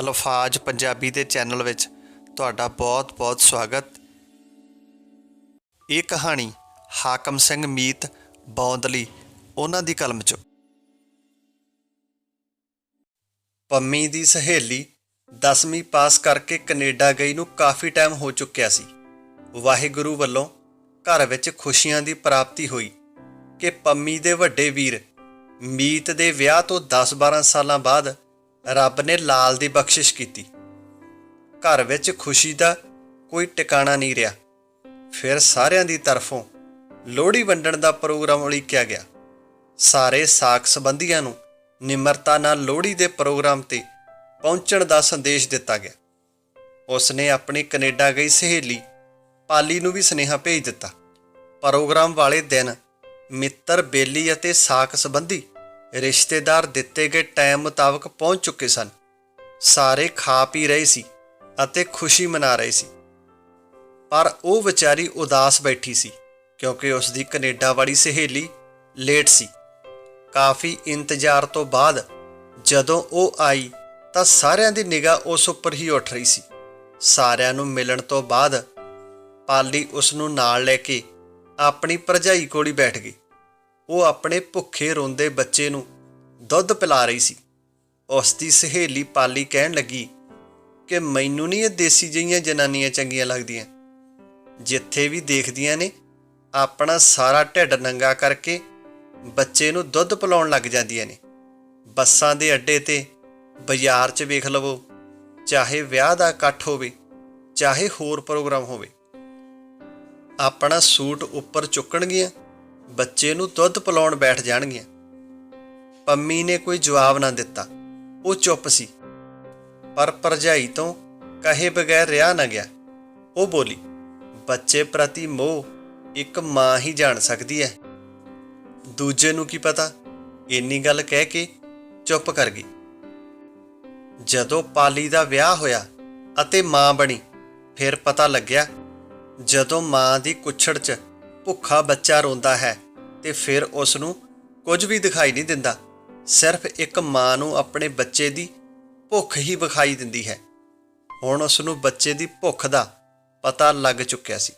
ਅਲਫਾਜ਼ ਪੰਜਾਬੀ ਦੇ ਚੈਨਲ ਵਿੱਚ ਤੁਹਾਡਾ ਬਹੁਤ-ਬਹੁਤ ਸਵਾਗਤ। ਇਹ ਕਹਾਣੀ ਹਾਕਮ ਸਿੰਘ ਮੀਤ ਬੌਂਦਲੀ, ਉਹਨਾਂ ਦੀ ਕਲਮ ਚੋਂ। ਪੰਮੀ ਦੀ ਸਹੇਲੀ 10ਵੀਂ ਪਾਸ ਕਰਕੇ ਕੈਨੇਡਾ ਗਈ ਨੂੰ ਕਾਫੀ ਟਾਈਮ ਹੋ ਚੁੱਕਿਆ ਸੀ। ਵਾਹਿਗੁਰੂ ਵੱਲੋਂ ਘਰ ਵਿੱਚ ਖੁਸ਼ੀਆਂ ਦੀ ਪ੍ਰਾਪਤੀ ਹੋਈ ਕਿ ਪੰਮੀ ਦੇ ਵੱਡੇ ਵੀਰ ਮੀਤ ਦੇ ਵਿਆਹ ਤੋਂ 10-12 ਸਾਲਾਂ ਬਾਅਦ ਰੱਬ ਨੇ ਲਾਲ ਦੀ ਬਖਸ਼ਿਸ਼ ਕੀਤੀ। ਘਰ ਵਿੱਚ ਖੁਸ਼ੀ ਦਾ ਕੋਈ ਟਿਕਾਣਾ ਨਹੀਂ ਰਿਹਾ। ਫਿਰ ਸਾਰਿਆਂ ਦੀ ਤਰਫੋਂ ਲੋਹੜੀ ਵੰਡਣ ਦਾ ਪ੍ਰੋਗਰਾਮ ਉਲੀਕਿਆ ਗਿਆ। ਸਾਰੇ ਸਾਕ ਸੰਬੰਧੀਆਂ ਨੂੰ ਨਿਮਰਤਾ ਨਾਲ ਲੋਹੜੀ ਦੇ ਪ੍ਰੋਗਰਾਮ ਤੇ ਪਹੁੰਚਣ ਦਾ ਸੰਦੇਸ਼ ਦਿੱਤਾ ਗਿਆ। ਉਸ ਨੇ ਆਪਣੀ ਕੈਨੇਡਾ ਗਈ ਸਹੇਲੀ ਪਾਲੀ ਨੂੰ ਵੀ ਸੁਨੇਹਾ ਭੇਜ ਦਿੱਤਾ। ਪ੍ਰੋਗਰਾਮ ਵਾਲੇ ਦਿਨ ਮਿੱਤਰ, ਬੇਲੀ ਅਤੇ ਸਾਕ ਸੰਬੰਧੀ ਰਿਸ਼ਤੇਦਾਰ ਦਿੱਤੇ ਗਏ ਟਾਈਮ ਮੁਤਾਬਕ ਪਹੁੰਚ ਚੁੱਕੇ ਸਨ। ਸਾਰੇ ਖਾ ਪੀ ਰਹੇ ਸੀ ਅਤੇ ਖੁਸ਼ੀ ਮਨਾ ਰਹੇ ਸੀ। ਪਰ ਉਹ ਵਿਚਾਰੀ ਉਦਾਸ ਬੈਠੀ ਸੀ ਕਿਉਂਕਿ ਉਸ ਦੀ ਕੈਨੇਡਾ ਵਾਲੀ ਸਹੇਲੀ ਲੇਟ ਸੀ। ਕਾਫੀ ਇੰਤਜ਼ਾਰ ਤੋਂ ਬਾਅਦ ਜਦੋਂ ਉਹ ਆਈ ਤਾਂ ਸਾਰਿਆਂ ਦੀ ਨਿਗਾਹ ਉਸ ਉੱਪਰ ਹੀ ਉੱਠ ਰਹੀ ਸੀ। ਸਾਰਿਆਂ ਨੂੰ ਮਿਲਣ ਤੋਂ ਬਾਅਦ ਪਾਲੀ ਉਸ ਨੂੰ ਨਾਲ ਲੈ ਕੇ ਆਪਣੀ ਭਰਜਾਈ ਕੋਲ ਹੀ ਬੈਠ ਗਈ। ਉਹ ਆਪਣੇ ਭੁੱਖੇ ਰੋਂਦੇ ਬੱਚੇ ਨੂੰ ਦੁੱਧ ਪਿਲਾ ਰਹੀ ਸੀ। ਉਸ ਦੀ ਸਹੇਲੀ ਪਾਲੀ ਕਹਿਣ ਲੱਗੀ ਕਿ ਮੈਨੂੰ ਨਹੀਂ ਇਹ ਦੇਸੀ ਜਿਹੀਆਂ ਜਨਾਨੀਆਂ ਚੰਗੀਆਂ ਲੱਗਦੀਆਂ। ਜਿੱਥੇ ਵੀ ਦੇਖਦੀਆਂ ਨੇ, ਆਪਣਾ ਸਾਰਾ ਢਿੱਡ ਨੰਗਾ ਕਰਕੇ ਬੱਚੇ ਨੂੰ ਦੁੱਧ ਪਿਲਾਉਣ ਲੱਗ ਜਾਂਦੀਆਂ ਨੇ। ਬੱਸਾਂ ਦੇ ਅੱਡੇ ਤੇ ਬਾਜ਼ਾਰ 'ਚ ਵੇਖ ਲਵੋ, ਚਾਹੇ ਵਿਆਹ ਦਾ ਇਕੱਠ ਹੋਵੇ, ਚਾਹੇ ਹੋਰ ਪ੍ਰੋਗਰਾਮ ਹੋਵੇ। ਆਪਣਾ ਸੂਟ ਉੱਪਰ ਚੁੱਕਣਗੀਆਂ ਬੱਚੇ ਨੂੰ ਦੁੱਧ ਪਿਲਾਉਣ ਬੈਠ ਜਾਣਗੀਆਂ। ਪੰਮੀ ਨੇ ਕੋਈ ਜਵਾਬ ਨਾ ਦਿੱਤਾ। ਉਹ ਚੁੱਪ ਸੀ। ਪਰ ਭਰਜਾਈ ਤੋਂ ਕਹੇ ਬਗੈਰ ਰਿਹਾ ਨਾ ਗਿਆ। ਉਹ ਬੋਲੀ, ਬੱਚੇ ਪ੍ਰਤੀ ਮੋਹ ਇੱਕ ਮਾਂ ਹੀ ਜਾਣ ਸਕਦੀ ਹੈ। ਦੂਜੇ ਨੂੰ ਕੀ ਪਤਾ? ਇੰਨੀ ਗੱਲ ਕਹਿ ਕੇ ਚੁੱਪ ਕਰ ਗਈ। ਜਦੋਂ ਪਾਲੀ ਦਾ ਵਿਆਹ ਹੋਇਆ ਅਤੇ ਮਾਂ ਬਣੀ, ਫਿਰ ਪਤਾ ਲੱਗਿਆ, ਜਦੋਂ ਮਾਂ ਦੀ ਕੁੱਛੜ 'ਚ ਭੁੱਖਾ ਬੱਚਾ ਰੋਂਦਾ ਹੈ ਤੇ ਫਿਰ ਉਸ ਨੂੰ ਕੁਝ ਵੀ ਦਿਖਾਈ ਨਹੀਂ ਦਿੰਦਾ। ਸਿਰਫ ਇੱਕ ਮਾਂ ਨੂੰ ਆਪਣੇ ਬੱਚੇ ਦੀ ਭੁੱਖ ਹੀ ਵਿਖਾਈ ਦਿੰਦੀ ਹੈ। ਹੁਣ ਉਸ ਨੂੰ ਬੱਚੇ ਦੀ ਭੁੱਖ ਦਾ ਪਤਾ ਲੱਗ ਚੁੱਕਿਆ ਸੀ।